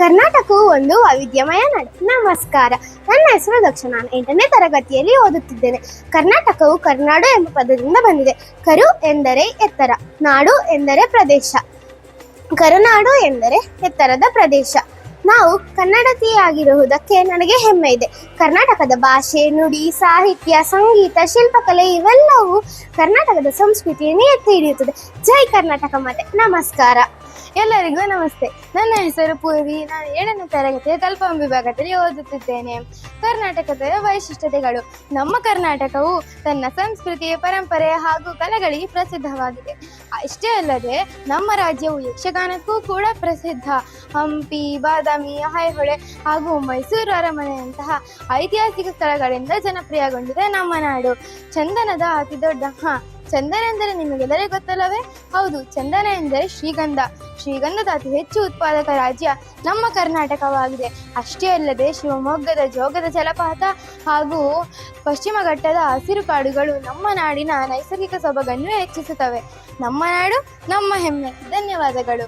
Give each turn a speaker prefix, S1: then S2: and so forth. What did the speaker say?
S1: ಕರ್ನಾಟಕವು ಒಂದು ವೈವಿಧ್ಯಮಯ ನಾಡು. ನಮಸ್ಕಾರ. ನನ್ನ ಹೆಸರು ದಕ್ಷ. ನಾನು ಎಂಟನೇ ತರಗತಿಯಲ್ಲಿ ಓದುತ್ತಿದ್ದೇನೆ. ಕರ್ನಾಟಕವು ಕರ್ನಾಡು ಎಂಬ ಪದದಿಂದ ಬಂದಿದೆ. ಕರು ಎಂದರೆ ಎತ್ತರ, ನಾಡು ಎಂದರೆ ಪ್ರದೇಶ. ಕರುನಾಡು ಎಂದರೆ ಎತ್ತರದ ಪ್ರದೇಶ. ನಾವು ಕನ್ನಡತಿಯಾಗಿರುವುದಕ್ಕೆ ನನಗೆ ಹೆಮ್ಮೆ ಇದೆ. ಕರ್ನಾಟಕದ ಭಾಷೆ, ನುಡಿ, ಸಾಹಿತ್ಯ, ಸಂಗೀತ, ಶಿಲ್ಪಕಲೆ ಇವೆಲ್ಲವೂ ಕರ್ನಾಟಕದ ಸಂಸ್ಕೃತಿಯನ್ನು ಎತ್ತಿ ಹಿಡಿಯುತ್ತದೆ. ಜೈ ಕರ್ನಾಟಕ ಮಾತೆ. ನಮಸ್ಕಾರ.
S2: ಎಲ್ಲರಿಗೂ ನಮಸ್ತೆ. ನನ್ನ ಹೆಸರು ಪೂರ್ವಿ. ನಾನು ಏಳನೇ ತರಗತಿಯ ಕಲ್ಪಂ ವಿಭಾಗದಲ್ಲಿ ಓದುತ್ತಿದ್ದೇನೆ. ಕರ್ನಾಟಕದ ವೈಶಿಷ್ಟ್ಯತೆಗಳು. ನಮ್ಮ ಕರ್ನಾಟಕವು ತನ್ನ ಸಂಸ್ಕೃತಿ ಪರಂಪರೆ ಹಾಗೂ ಕಲೆಗಳಿಗೆ ಪ್ರಸಿದ್ಧವಾಗಿದೆ. ಅಷ್ಟೇ ಅಲ್ಲದೆ, ನಮ್ಮ ರಾಜ್ಯವು ಯಕ್ಷಗಾನಕ್ಕೂ ಕೂಡ ಪ್ರಸಿದ್ಧ. ಹಂಪಿ, ಬಾದಾಮಿ ಐಹೊಳೆ ಹಾಗೂ ಮೈಸೂರು ಅರಮನೆಯಂತಹ ಐತಿಹಾಸಿಕ ಸ್ಥಳಗಳಿಂದ ಜನಪ್ರಿಯಗೊಂಡಿದೆ ನಮ್ಮ ನಾಡು. ಚಂದನದ ಅತಿ ದೊಡ್ಡ ಚಂದನ ಎಂದರೆ ನಿಮಗೆಲ್ಲರೇ ಗೊತ್ತಲ್ಲವೇ? ಹೌದು, ಚಂದನ ಎಂದರೆ ಶ್ರೀಗಂಧ. ಶ್ರೀಗಂಧದ ಅತಿ ಹೆಚ್ಚು ಉತ್ಪಾದಕ ರಾಜ್ಯ ನಮ್ಮ ಕರ್ನಾಟಕವಾಗಿದೆ. ಅಷ್ಟೇ ಅಲ್ಲದೆ ಶಿವಮೊಗ್ಗದ ಜೋಗದ ಜಲಪಾತ ಹಾಗೂ ಪಶ್ಚಿಮ ಘಟ್ಟದ ಹಸಿರು ಕಾಡುಗಳು ನಮ್ಮ ನಾಡಿನ ನೈಸರ್ಗಿಕ ಸೊಬಗನ್ನು ಹೆಚ್ಚಿಸುತ್ತವೆ. ನಮ್ಮ ನಾಡು, ನಮ್ಮ ಹೆಮ್ಮೆ. ಧನ್ಯವಾದಗಳು.